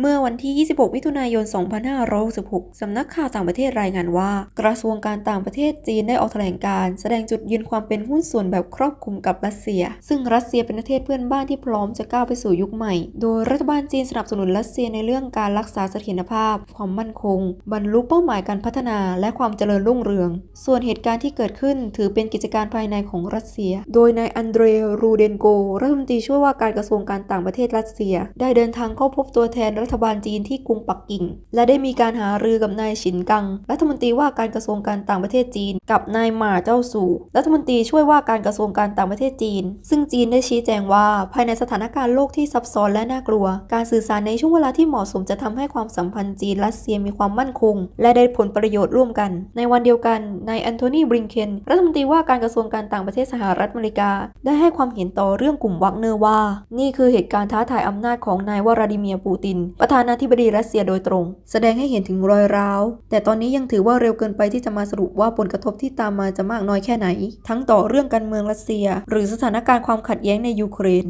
เมื่อวันที่ 26 มิถุนายน 2566 สำนักข่าวต่างประเทศรายงานว่า กระทรวงการต่างประเทศจีนได้ออกแถลงการ์แสดงจุดยืนความเป็นหุ้นส่วนแบบครอบคลุมกับรัสเซีย ซึ่งรัสเซียเป็นประเทศเพื่อนบ้านที่พร้อมจะก้าวไปสู่ยุคใหม่ โดยรัฐบาลจีนสนับสนุนรัสเซียในเรื่องการรักษาเสถียรภาพ ความมั่นคง บรรลุเป้าหมายการพัฒนาและความเจริญรุ่งเรือง ส่วนเหตุการณ์ที่เกิดขึ้นถือเป็นกิจการภายในของรัสเซีย โดยนายอันเดรรูเดนโกรัฐมนตรีช่วยว่าการกระทรวงการต่างประเทศรัสเซีย ได้เดินทางเข้าพบตัวแทนรัฐบาลจีนที่กรุงปักกิ่ง และได้มีการหารือกับนายฉินกัง รัฐมนตรีว่าการกระทรวงการต่างประเทศจีน กับนายหมาเจ้าสู่รัฐมนตรีช่วยว่าการกระทรวงการต่างประเทศจีน ซึ่งจีนได้ชี้แจงว่า ภายในสถานการณ์โลกที่ซับซ้อนและน่ากลัว การสื่อสารในช่วงเวลาที่เหมาะสมจะทำให้ความสัมพันธ์จีนรัสเซียมีความมั่นคง และได้ผลประโยชน์ร่วมกัน ในวันเดียวกันนายแอนโทนีบริงเคนรัฐมนตรีว่าการกระทรวงการต่างประเทศสหรัฐอเมริกา ได้ให้ความเห็นต่อเรื่องกลุ่มวักเนอร์ว่า นี่คือเหตุการณ์ท้าทายอำนาจของนายวลาดิเมียร์ปูตินประธานาธิบดีรัสเซียโดยตรง แสดงให้เห็นถึงรอยร้าว แต่ตอนนี้ยังถือว่าเร็วเกินไปที่จะมาสรุปว่าผลกระทบที่ตามมาจะมากน้อยแค่ไหน ทั้งต่อเรื่องการเมืองรัสเซีย หรือสถานการณ์ความขัดแย้งในยูเครน